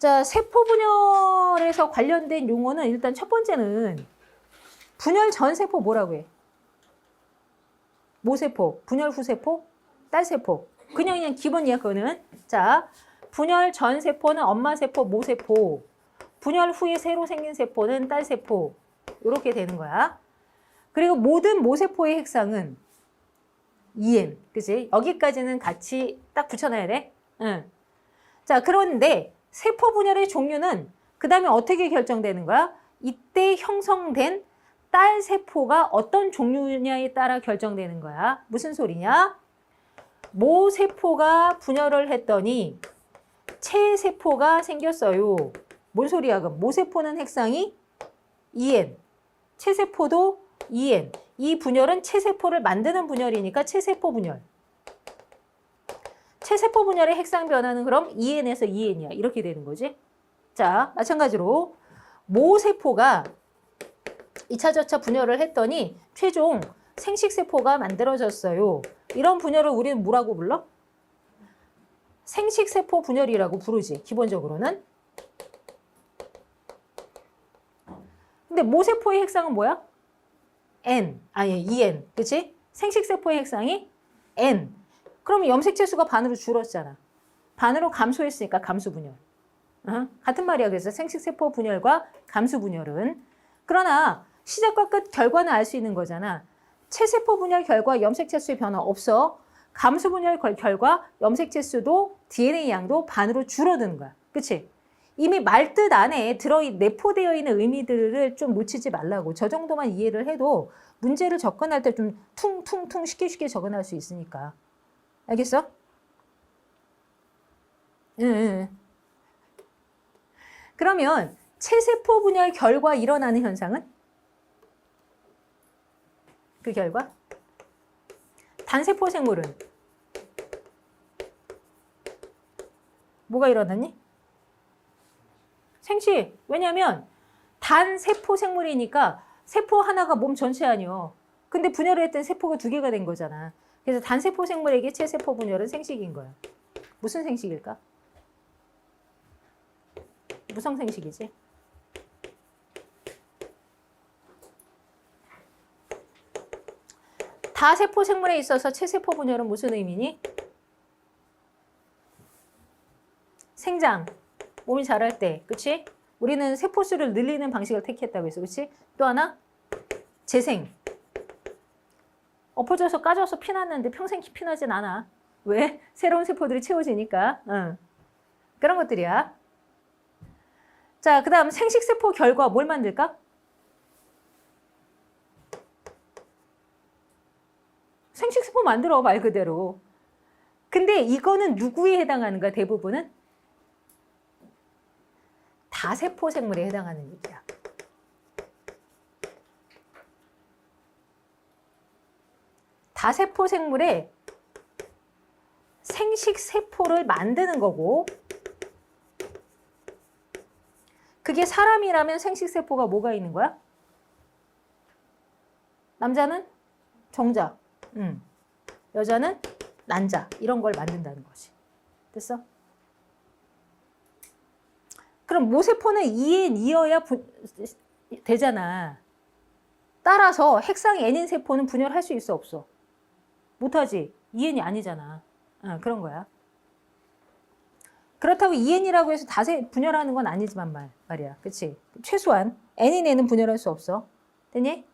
자, 세포 분열에서 관련된 용어는 일단 첫 번째는 분열 전 세포 뭐라고 해? 모세포, 분열 후 세포, 딸 세포. 그냥 그냥 기본이야 그거는. 자, 분열 전 세포는 엄마 세포, 모세포. 분열 후에 새로 생긴 세포는 딸 세포. 이렇게 되는 거야. 그리고 모든 모세포의 핵상은 EN, 그지? 여기까지는 같이 딱 붙여놔야 돼. 응. 자, 그런데 세포 분열의 종류는 그 다음에 어떻게 결정되는 거야? 이때 형성된 딸 세포가 어떤 종류냐에 따라 결정되는 거야. 무슨 소리냐? 모 세포가 분열을 했더니 체 세포가 생겼어요. 뭔 소리야? 그럼 모 세포는 핵상이 EN, 체 세포도 EN. 이 분열은 체 세포를 만드는 분열이니까 체세포 분열. 체세포 분열의 핵상 변화는 그럼 EN에서 EN이야. 이렇게 되는 거지. 자, 마찬가지로 모 세포가 2차저차 분열을 했더니 최종 생식세포가 만들어졌어요. 이런 분열을 우리는 뭐라고 불러? 생식세포 분열이라고 부르지, 기본적으로는. 근데 모세포의 핵상은 뭐야? N, 아니 EN, 그치? 생식세포의 핵상이 N. 그러면 염색체수가 반으로 줄었잖아. 반으로 감소했으니까 감소분열. 어? 같은 말이야. 그래서 생식세포 분열과 감소분열은. 그러나 시작과 끝 결과는 알 수 있는 거잖아. 체세포 분열 결과 염색체수의 변화 없어. 감소분열 결- 결과 염색체수도 DNA 양도 반으로 줄어드는 거야. 그치? 이미 말뜻 안에 들어 내포되어 있는 의미들을 좀 놓치지 말라고. 저 정도만 이해를 해도 문제를 접근할 때 좀 퉁퉁퉁 쉽게 쉽게 접근할 수 있으니까. 알겠어? 응, 응. 그러면 체세포 분열 결과 일어나는 현상은? 그 결과? 단세포 생물은? 뭐가 일어났니? 생식. 왜냐면 단세포 생물이니까 세포 하나가 몸 전체 아니요. 근데 분열을 했던 세포가 두 개가 된 거잖아. 그래서 단세포 생물에게 체세포 분열은 생식인 거야. 무슨 생식일까? 무성 생식이지. 다세포 생물에 있어서 체세포 분열은 무슨 의미니? 생장, 몸이 자랄 때, 그치? 우리는 세포수를 늘리는 방식을 택했다고 했어, 그치? 또 하나, 재생. 엎어져서 까져서 피났는데 평생 피나진 않아. 왜? 새로운 세포들이 채워지니까. 응. 그런 것들이야. 자, 그 다음 생식세포 결과 뭘 만들까? 생식세포 만들어, 말 그대로. 근데 이거는 누구에 해당하는가, 대부분은? 다세포 생물에 해당하는 얘기야. 다세포 생물에 생식 세포를 만드는 거고, 그게 사람이라면 생식 세포가 뭐가 있는 거야? 남자는 정자, 음. 여자는 난자, 이런 걸 만든다는 거지. 됐어? 그럼 모세포는 2엔 2여야 분, 되잖아. 따라서 핵상 N인 세포는 분열할 수 있어 없어? 못하지. 2N이 아니잖아. 어, 그런 거야. 그렇다고 2N이라고 해서 다세 분열하는 건 아니지만 말, 말이야. 그치? 최소한 N인 N은 분열할 수 없어. 됐니?